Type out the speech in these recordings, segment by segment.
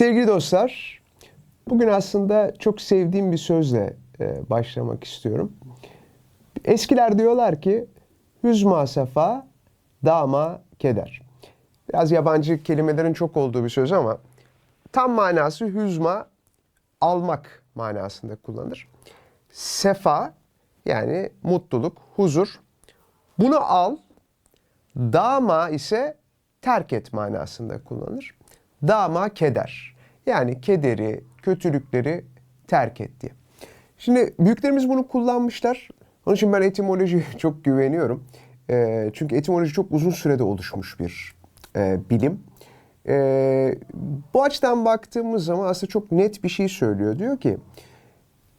Sevgili dostlar, bugün aslında çok sevdiğim bir sözle e, başlamak istiyorum. Eskiler diyorlar ki, hüzma sefa, dama keder. Biraz yabancı kelimelerin çok olduğu bir söz ama tam manası hüzma, almak manasında kullanılır. Sefa, yani mutluluk, huzur. Bunu al, dama ise terk et manasında kullanılır. Dama keder. Yani kederi, kötülükleri terk et diye. Şimdi büyüklerimiz bunu kullanmışlar. Onun için ben etimolojiye çok güveniyorum. Ee, çünkü etimoloji çok uzun sürede oluşmuş bir e, bilim. Ee, bu açıdan baktığımız zaman aslında çok net bir şey söylüyor. Diyor ki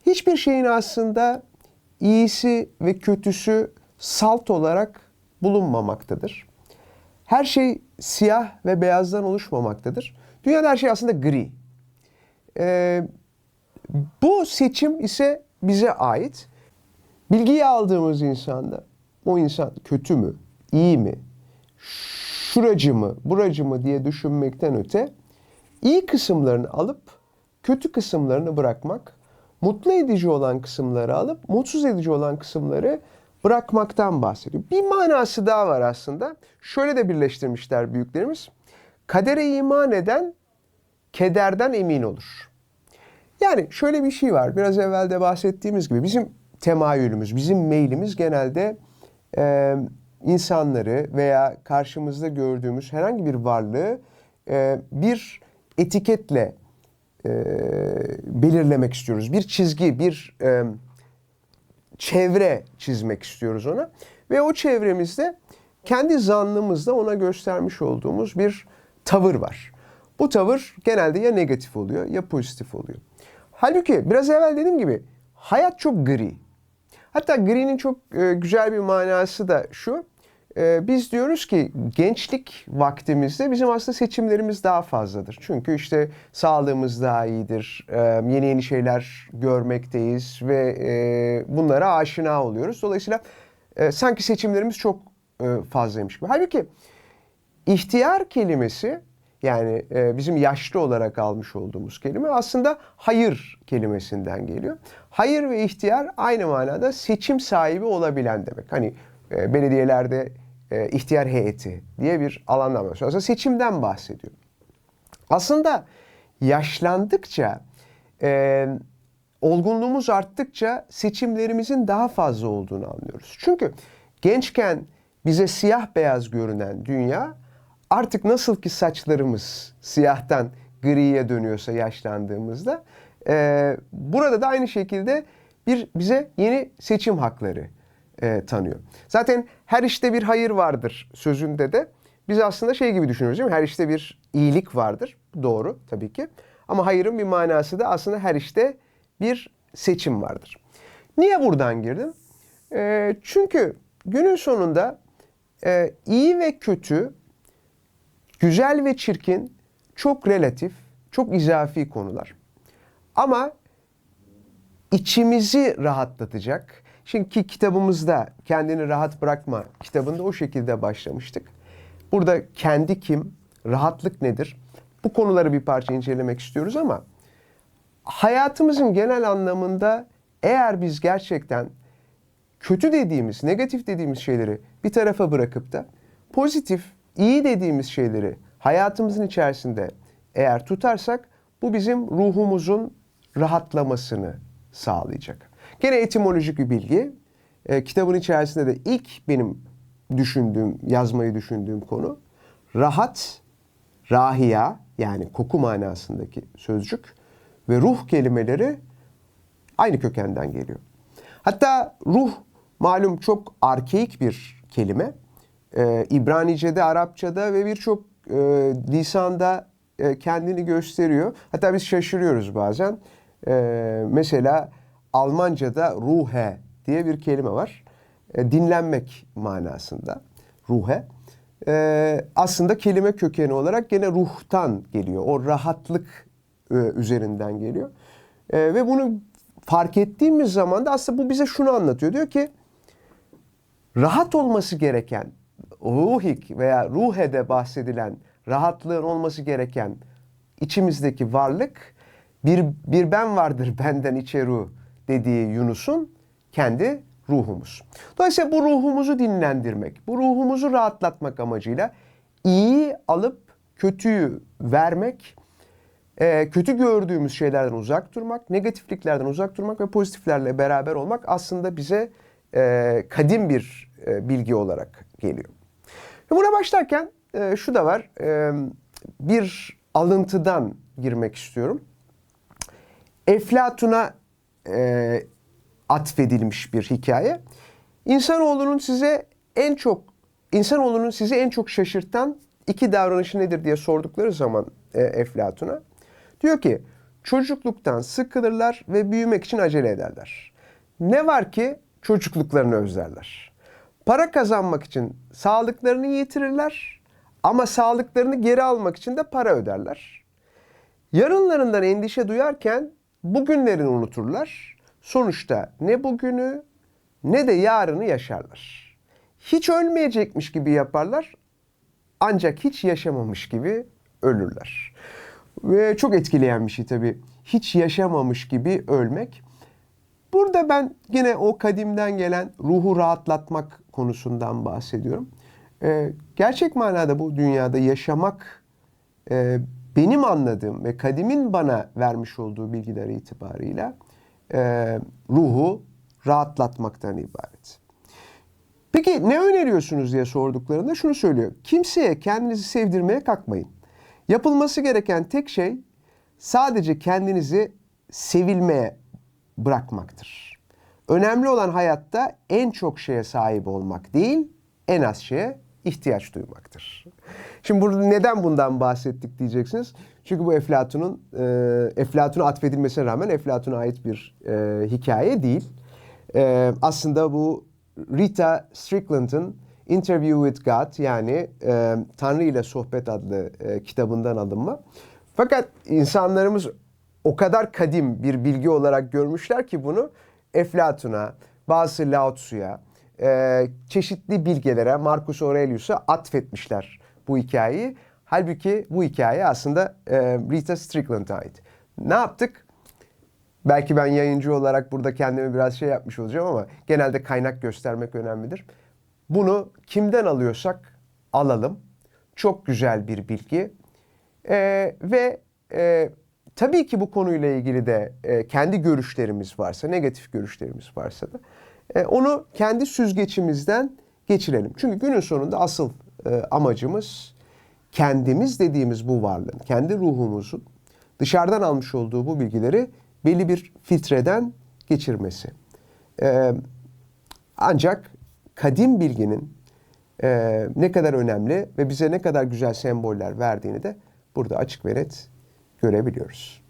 hiçbir şeyin aslında iyisi ve kötüsü salt olarak bulunmamaktadır. Her şey siyah ve beyazdan oluşmamaktadır. Dünyada her şey aslında gri. Ee, bu seçim ise bize ait. Bilgiyi aldığımız insanda o insan kötü mü, iyi mi, şuracı mı, buracı mı diye düşünmekten öte iyi kısımlarını alıp kötü kısımlarını bırakmak, mutlu edici olan kısımları alıp mutsuz edici olan kısımları bırakmaktan bahsediyor. Bir manası daha var aslında. Şöyle de birleştirmişler büyüklerimiz. Kadere iman eden kederden emin olur. Yani şöyle bir şey var. Biraz evvel de bahsettiğimiz gibi bizim temayülümüz, bizim meylimiz genelde e, insanları veya karşımızda gördüğümüz herhangi bir varlığı e, bir etiketle e, belirlemek istiyoruz. Bir çizgi, bir e, çevre çizmek istiyoruz ona. Ve o çevremizde kendi zannımızda ona göstermiş olduğumuz bir tavır var. Bu tavır genelde ya negatif oluyor ya pozitif oluyor. Halbuki biraz evvel dediğim gibi hayat çok gri. Hatta gri'nin çok e, güzel bir manası da şu. E, biz diyoruz ki gençlik vaktimizde bizim aslında seçimlerimiz daha fazladır. Çünkü işte sağlığımız daha iyidir, e, yeni yeni şeyler görmekteyiz ve e, bunlara aşina oluyoruz. Dolayısıyla e, sanki seçimlerimiz çok fazlaymış gibi. Halbuki ihtiyar kelimesi yani bizim yaşlı olarak almış olduğumuz kelime aslında hayır kelimesinden geliyor. Hayır ve ihtiyar aynı manada seçim sahibi olabilen demek. Hani e, belediyelerde e, ihtiyar heyeti diye bir alandan bahsediyor. Aslında seçimden bahsediyor. Aslında yaşlandıkça, e, olgunluğumuz arttıkça seçimlerimizin daha fazla olduğunu anlıyoruz. Çünkü gençken bize siyah beyaz görünen dünya artık nasıl ki saçlarımız siyahtan griye dönüyorsa yaşlandığımızda e, burada da aynı şekilde bir bize yeni seçim hakları e, tanıyor. Zaten her işte bir hayır vardır sözünde de biz aslında şey gibi düşünüyoruz değil mi? Her işte bir iyilik vardır. Doğru tabii ki. Ama hayırın bir manası da aslında her işte bir seçim vardır. Niye buradan girdim? E, çünkü günün sonunda e, iyi ve kötü, güzel ve çirkin çok relatif, çok izafi konular. Ama içimizi rahatlatacak. Şimdi ki kitabımızda kendini rahat bırakma kitabında o şekilde başlamıştık. Burada kendi kim, rahatlık nedir? Bu konuları bir parça incelemek istiyoruz ama hayatımızın genel anlamında eğer biz gerçekten kötü dediğimiz, negatif dediğimiz şeyleri bir tarafa bırakıp da pozitif, iyi dediğimiz şeyleri hayatımızın içerisinde eğer tutarsak bu bizim ruhumuzun rahatlamasını sağlayacak. Gene etimolojik bir bilgi. E, kitabın içerisinde de ilk benim düşündüğüm, yazmayı düşündüğüm konu rahat, rahiya yani koku manasındaki sözcük ve ruh kelimeleri aynı kökenden geliyor. Hatta ruh malum çok arkeik bir kelime. Ee, İbranice'de, Arapça'da ve birçok e, lisanda e, kendini gösteriyor. Hatta biz şaşırıyoruz bazen. E, mesela Almanca'da ruhe diye bir kelime var. E, dinlenmek manasında ruhe. E, aslında kelime kökeni olarak gene ruhtan geliyor. O rahatlık e, üzerinden geliyor. E, ve bunu fark ettiğimiz zaman da aslında bu bize şunu anlatıyor. Diyor ki rahat olması gereken ruhik veya ruhede bahsedilen rahatlığın olması gereken içimizdeki varlık bir, bir ben vardır benden içe ruh dediği Yunus'un kendi ruhumuz. Dolayısıyla bu ruhumuzu dinlendirmek, bu ruhumuzu rahatlatmak amacıyla iyi alıp kötüyü vermek, e, kötü gördüğümüz şeylerden uzak durmak, negatifliklerden uzak durmak ve pozitiflerle beraber olmak aslında bize e, kadim bir e, bilgi olarak geliyor. Ve Buna başlarken şu da var, bir alıntıdan girmek istiyorum. Eflatun'a e, atfedilmiş bir hikaye. İnsanoğlunun size en çok insanoğlunun sizi en çok şaşırtan iki davranışı nedir diye sordukları zaman e, Eflatun'a diyor ki çocukluktan sıkılırlar ve büyümek için acele ederler. Ne var ki çocukluklarını özlerler. Para kazanmak için sağlıklarını yitirirler ama sağlıklarını geri almak için de para öderler. Yarınlarından endişe duyarken bugünlerini unuturlar. Sonuçta ne bugünü ne de yarını yaşarlar. Hiç ölmeyecekmiş gibi yaparlar ancak hiç yaşamamış gibi ölürler. Ve çok etkileyen bir şey tabii. Hiç yaşamamış gibi ölmek. Burada ben yine o kadimden gelen ruhu rahatlatmak konusundan bahsediyorum. Ee, gerçek manada bu dünyada yaşamak e, benim anladığım ve kadimin bana vermiş olduğu bilgiler itibarıyla e, ruhu rahatlatmaktan ibaret. Peki ne öneriyorsunuz diye sorduklarında şunu söylüyor. Kimseye kendinizi sevdirmeye kalkmayın. Yapılması gereken tek şey sadece kendinizi sevilmeye bırakmaktır. Önemli olan hayatta en çok şeye sahip olmak değil, en az şeye ihtiyaç duymaktır. Şimdi burada neden bundan bahsettik diyeceksiniz. Çünkü bu Eflatun'un e, Eflatun'a atfedilmesine rağmen Eflatun'a ait bir e, hikaye değil. E, aslında bu Rita Strickland'ın Interview with God yani e, Tanrı ile Sohbet adlı e, kitabından alınma. Fakat insanlarımız o kadar kadim bir bilgi olarak görmüşler ki bunu Eflatun'a, bazı Lao Tzu'ya, e, çeşitli bilgelere, Marcus Aurelius'a atfetmişler bu hikayeyi. Halbuki bu hikaye aslında e, Rita Strickland'a ait. Ne yaptık? Belki ben yayıncı olarak burada kendime biraz şey yapmış olacağım ama genelde kaynak göstermek önemlidir. Bunu kimden alıyorsak alalım. Çok güzel bir bilgi. Ee, ve e, tabii ki bu konuyla ilgili de e, kendi görüşlerimiz varsa, negatif görüşlerimiz varsa da e, onu kendi süzgeçimizden geçirelim. Çünkü günün sonunda asıl e, amacımız kendimiz dediğimiz bu varlığın, kendi ruhumuzun dışarıdan almış olduğu bu bilgileri belli bir filtreden geçirmesi. Ee, ancak kadim bilginin e, ne kadar önemli ve bize ne kadar güzel semboller verdiğini de burada açık ve net görebiliyoruz.